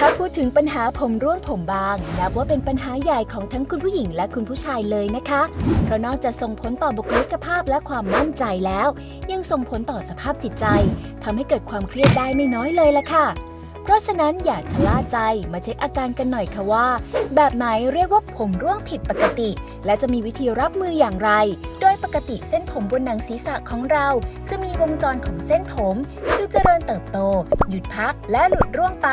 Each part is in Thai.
ถ้าพูดถึงปัญหาผมร่วงผมบาง นับว่าเป็นปัญหาใหญ่ของทั้งคุณผู้หญิงและคุณผู้ชายเลยนะคะ เพราะนอกจากส่งผลต่อบุคลิกภาพและความมั่นใจแล้ว ยังส่งผลต่อสภาพจิตใจทำให้เกิดความเครียดได้ไม่น้อยเลยล่ะค่ะ เพราะฉะนั้นอย่าชะล่าใจมาเช็คอาการกันหน่อยค่ะว่า แบบไหนเรียกว่าผมร่วงผิดปกติ และจะมีวิธีรับมืออย่างไร โดยปกติเส้นผมบนหนังศีรษะของเรา จะมีวงจรของเส้นผม คือเจริญเติบโต หยุดพักและหลุดร่วงไป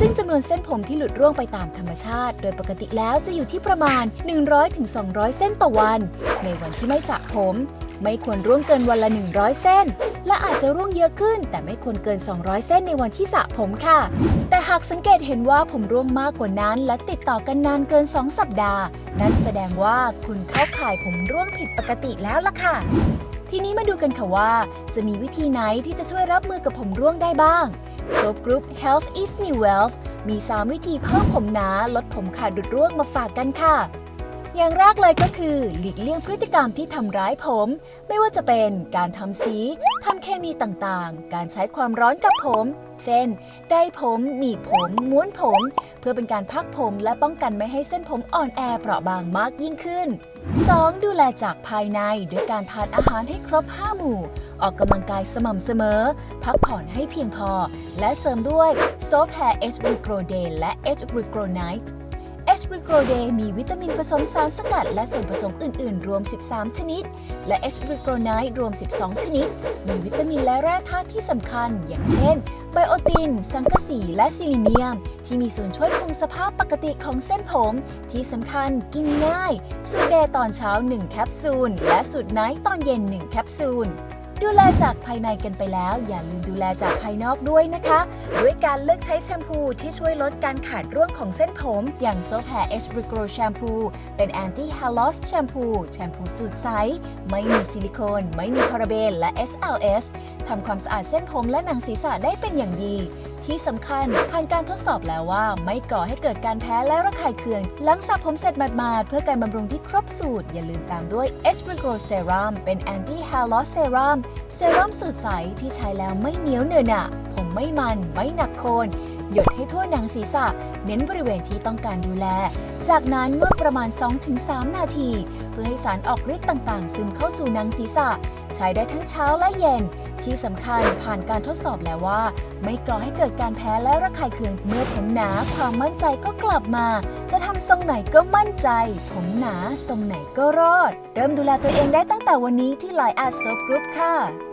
ซึ่งจำนวนเส้นผมที่หลุดร่วงไปตามธรรมชาติ โดยปกติแล้วจะอยู่ที่ประมาณ 100-200 เส้นต่อวัน ในวันที่ไม่สระผม ไม่ควรร่วงเกินวันละ 100 เส้น และอาจจะร่วงเยอะขึ้น แต่ไม่ควรเกิน 200 เส้นในวันที่สระผมค่ะ แต่หากสังเกตเห็นว่าผมร่วงมากกว่านั้น และติดต่อกันนานเกิน 2 สัปดาห์ นั่นแสดงว่าคุณเข้าข่ายผมร่วงผิดปกติแล้วล่ะค่ะ ทีนี้มาดูกันค่ะว่า จะมีวิธีไหนที่จะช่วยรับมือกับผมร่วงได้บ้าง Soap Group Health is New Wealth มี 3 วิธีเพิ่มผมหนาลดผมขาดดุดร่วงมาฝากกันค่ะ อย่างแรกเลยก็คือ หลีกเลี่ยงพฤติกรรมที่ทำร้ายผม ไม่ว่าจะเป็นการทำสีทำเคมีต่างๆ การใช้ความร้อนกับผม เช่น ได้ผมหนีบผม ม้วนผม เพื่อเป็นการพักผมและป้องกันไม่ให้เส้นผมอ่อนแอเปราะบางมากยิ่งขึ้น 2. ดูแลจากภายในด้วยการทานอาหารให้ครบ 5 หมู่ ออกกำลังกายสม่ำเสมอ พักผ่อนให้เพียงพอ และเสริมด้วย Soft Hair H Regrow Day และ H Regrow Night เอส r ริโกรเดย์มีวิตามินผสมสารสกัด และส่วนผสมอื่น ๆ รวม 13 ชนิด และเอส r ริโกรไนท์รวม 12 ชนิด มีวิตามินและแร่ธาตุที่สำคัญ อย่างเช่น ไบโอติน สังกะสี และซิลิเนียม ที่มีส่วนช่วยคงสภาพปกติของเส้นผม ที่สำคัญกินง่าย สูตรเดย์ตอนเช้า 1 แคปซูล และสูตรไนท์ตอนเย็น 1 แคปซูล ดูแลจากภายในกันไปแล้ว อย่าลืมดูแลจากภายนอกด้วยนะคะ ด้วยการเลือกใช้แชมพูที่ช่วยลดการขาดร่วงของเส้นผม อย่างโซแพร์เอชริโกรแชมพูเป็นแอนตี้ฮาร์ลอสแชมพูแชมพูสูตรใสไม่มีซิลิโคน ไม่มีพาราเบนและ SLS ทำความสะอาดเส้นผมและหนังศีรษะได้เป็นอย่างดี ที่สำคัญผ่านการทดสอบแล้วว่า ไม่ก่อให้เกิดการแพ้และระคายเคือง หลังสระผมเสร็จหมาดๆเพื่อการบำรุงที่ครบสูตร อย่าลืมตามด้วย e s p r i g o Serum เป็น Anti Hair Loss Serum เซรั่มสูตรใสที่ใช้แล้วไม่เหนียวเหนอะหนะผมไม่มันไม่หนักโคนหยดให้ทั่วหนังศีรษะ เน้นบริเวณที่ต้องการดูแล จากนั้นนวดประมาณ 2-3 นาที เพื่อให้สารออกฤทธิ์ต่างๆ ซึมเข้าสู่หนังศีรษะ ใช้ได้ทั้งเช้าและเย็น ที่สำคัญผ่านการทดสอบแล้วว่า ไม่ก่อให้เกิดการแพ้และระคายเคืองเมื่อผมหนาความมั่นใจก็กลับมา จะทำทรงไหนก็มั่นใจ ผมหนาทรงไหนก็รอด เริ่มดูแลตัวเองได้ตั้งแต่วันนี้ที่ไลน์อาร์ตโซกรุ๊ปค่ะ